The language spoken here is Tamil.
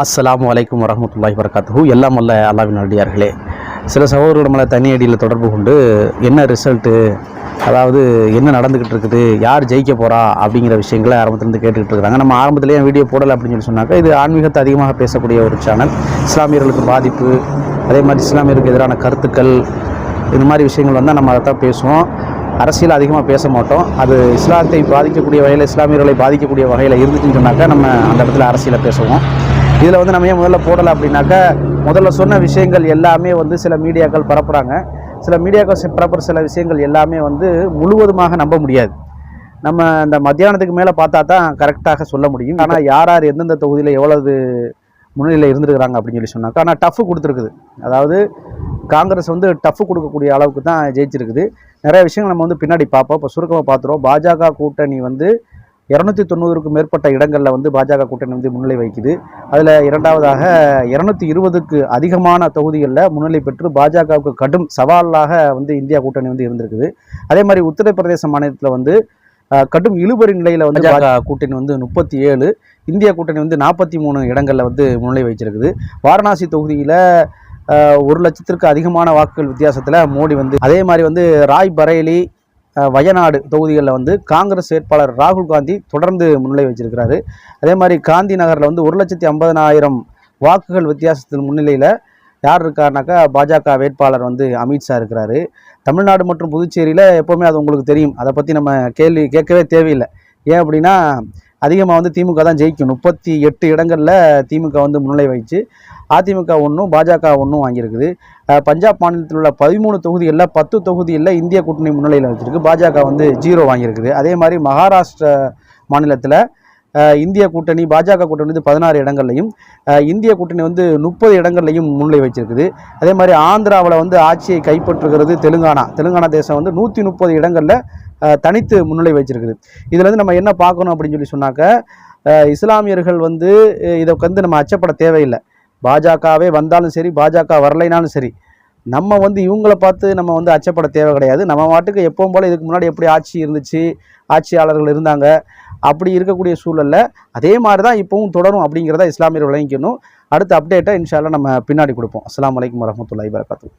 அஸ்ஸலாமு வலைக்கம் வரஹ்மத்துல்லாஹி வரகாத்து எல்லாம் வல்ல அல்லாவின் அடியார்களே. சில சகோதரர்கள் நம்மளை தனி அடியில் தொடர்பு கொண்டு என்ன ரிசல்ட்டு அதாவது என்ன நடந்துக்கிட்டு இருக்குது யார் ஜெயிக்க போகிறா அப்படிங்கிற விஷயங்களை ஆரம்பத்துலேருந்து கேட்டுக்கிட்டு இருக்காங்க. நம்ம ஆரம்பத்துலேயே வீடியோ போடலை அப்படின்னு சொல்லி சொன்னாக்கா இது ஆன்மீகத்தை அதிகமாக பேசக்கூடிய ஒரு சேனல் இஸ்லாமியர்களுக்கு பாதிப்பு அதே மாதிரி இஸ்லாமியருக்கு எதிரான கருத்துக்கள் இந்த மாதிரி விஷயங்கள் வந்தால் நம்ம அதை தான் பேசுவோம். அரசியல் அதிகமாக பேச மாட்டோம். அது இஸ்லாத்தை பாதிக்கக்கூடிய வகையில் இஸ்லாமியர்களை பாதிக்கக்கூடிய வகையில் இருந்துச்சுன்னு சொன்னாக்கா நம்ம அந்த இடத்துல அரசியலை பேசுவோம். இதில் வந்து நம்ம ஏன் முதல்ல போடலை அப்படின்னாக்கா முதல்ல சொன்ன விஷயங்கள் எல்லாமே வந்து சில மீடியாக்கள் பரப்புகிறாங்க சில மீடியாக்கள் பரப்புகிற சில விஷயங்கள் எல்லாமே வந்து முழுவதுமாக நம்ப முடியாது. நம்ம இந்த மத்தியானத்துக்கு மேலே பார்த்தா தான் கரெக்டாக சொல்ல முடியும். ஆனால் யார் யார் எந்தெந்த தொகுதியில் எவ்வளவு முன்னிலையில் இருந்துருக்குறாங்க அப்படின்னு சொல்லி சொன்னாக்கா ஆனால் டஃப் கொடுத்துருக்குது. அதாவது காங்கிரஸ் வந்து டஃப் கொடுக்கக்கூடிய அளவுக்கு தான் ஜெயிச்சிருக்குது. நிறைய விஷயங்கள் நம்ம வந்து பின்னாடி பார்ப்போம். இப்போ சுருக்கமாக பார்த்துருவோம். பாஜக கூட்டணி வந்து இரநூத்தி தொண்ணூறுக்கும் மேற்பட்ட இடங்களில் வந்து பாஜக கூட்டணி வந்து முன்னிலை வைக்குது அதில் இரண்டாவதாக இரநூத்தி இருபதுக்கு அதிகமான தொகுதிகளில் முன்னிலை பெற்று பாஜகவுக்கு கடும் சவாலாக வந்து இந்தியா கூட்டணி வந்து இருந்திருக்குது. அதே மாதிரி உத்தரப்பிரதேச மாநிலத்தில் வந்து கடும் இழுபறி நிலையில் வந்து பாஜக கூட்டணி வந்து முப்பத்தி ஏழு இந்தியா கூட்டணி வந்து நாற்பத்தி மூணு இடங்களில் வந்து முன்னிலை வச்சிருக்குது வாரணாசி தொகுதியில் ஒரு லட்சத்திற்கு அதிகமான வாக்குகள் வித்தியாசத்தில் மோடி வந்து அதே மாதிரி வந்து ராய் பரேலி வயநாடு தொகுதிகளில் வந்து காங்கிரஸ் வேட்பாளர் ராகுல் காந்தி தொடர்ந்து முன்னிலை வச்சிருக்கிறாரு. அதே மாதிரி காந்தி நகரில் வந்து ஒரு லட்சத்தி ஐம்பதனாயிரம் வாக்குகள் வித்தியாசத்தின் முன்னிலையில் யார் இருக்காருனாக்கா பாஜக வேட்பாளர் வந்து அமித்ஷா இருக்கிறாரு. தமிழ்நாடு மற்றும் புதுச்சேரியில் எப்போவுமே அது உங்களுக்கு தெரியும். அதை பற்றி நம்ம கேள்வி கேட்கவே தேவையில்லை. ஏன் அப்படின்னா அதிகமாக வந்து திமுக தான் ஜெயிக்கும். முப்பத்தி எட்டு இடங்களில் திமுக வந்து முன்னிலை வச்சு அதிமுக ஒன்றும் பாஜக ஒன்றும் வாங்கியிருக்குது. பஞ்சாப் மாநிலத்தில் உள்ள பதிமூணு தொகுதிகளில் பத்து தொகுதிகளில் இந்திய கூட்டணி முன்னிலையில் வச்சுருக்கு. பாஜக வந்து ஜீரோ வாங்கியிருக்குது. அதே மாதிரி மகாராஷ்டிர மாநிலத்தில் இந்திய கூட்டணி பாஜக கூட்டணி வந்து பதினாறு இடங்கள்லையும் இந்திய கூட்டணி வந்து முப்பது இடங்கள்லையும் முன்னிலை வச்சிருக்குது. அதே மாதிரி ஆந்திராவில் வந்து ஆட்சியை கைப்பற்றுகிறது தெலுங்கானா. தெலுங்கானா தேசம் வந்து நூற்றி முப்பது இடங்களில் தனித்து முன்னிலை வச்சிருக்குது இதுலேருந்து நம்ம என்ன பார்க்கணும் அப்படின்னு சொல்லி சொன்னாக்க இஸ்லாமியர்கள் வந்து இதை வந்து நம்ம அச்சப்பட தேவையில்லை. பாஜகவே வந்தாலும் சரி பாஜக வரலைனாலும் சரி நம்ம வந்து இவங்களை பார்த்து நம்ம வந்து அச்சப்பட தேவை கிடையாது. நம்ம மாட்டுக்கு எப்பவும் போல இதுக்கு முன்னாடி எப்படி ஆட்சி இருந்துச்சு ஆட்சியாளர்கள் இருந்தாங்க அப்படி இருக்கக்கூடிய சூழலில் அதே மாதிரி தான் இப்போவும் தொடரும் அப்படிங்கிறத இஸ்லாமியர் விளங்கிக்கணும். அடுத்த அப்டேட்டை இன்ஷால்லாம் நம்ம பின்னாடி கொடுப்போம். அஸ்லாம் வலைக்கம் வரஹ்மத்துல்லாஹி வரகாத்து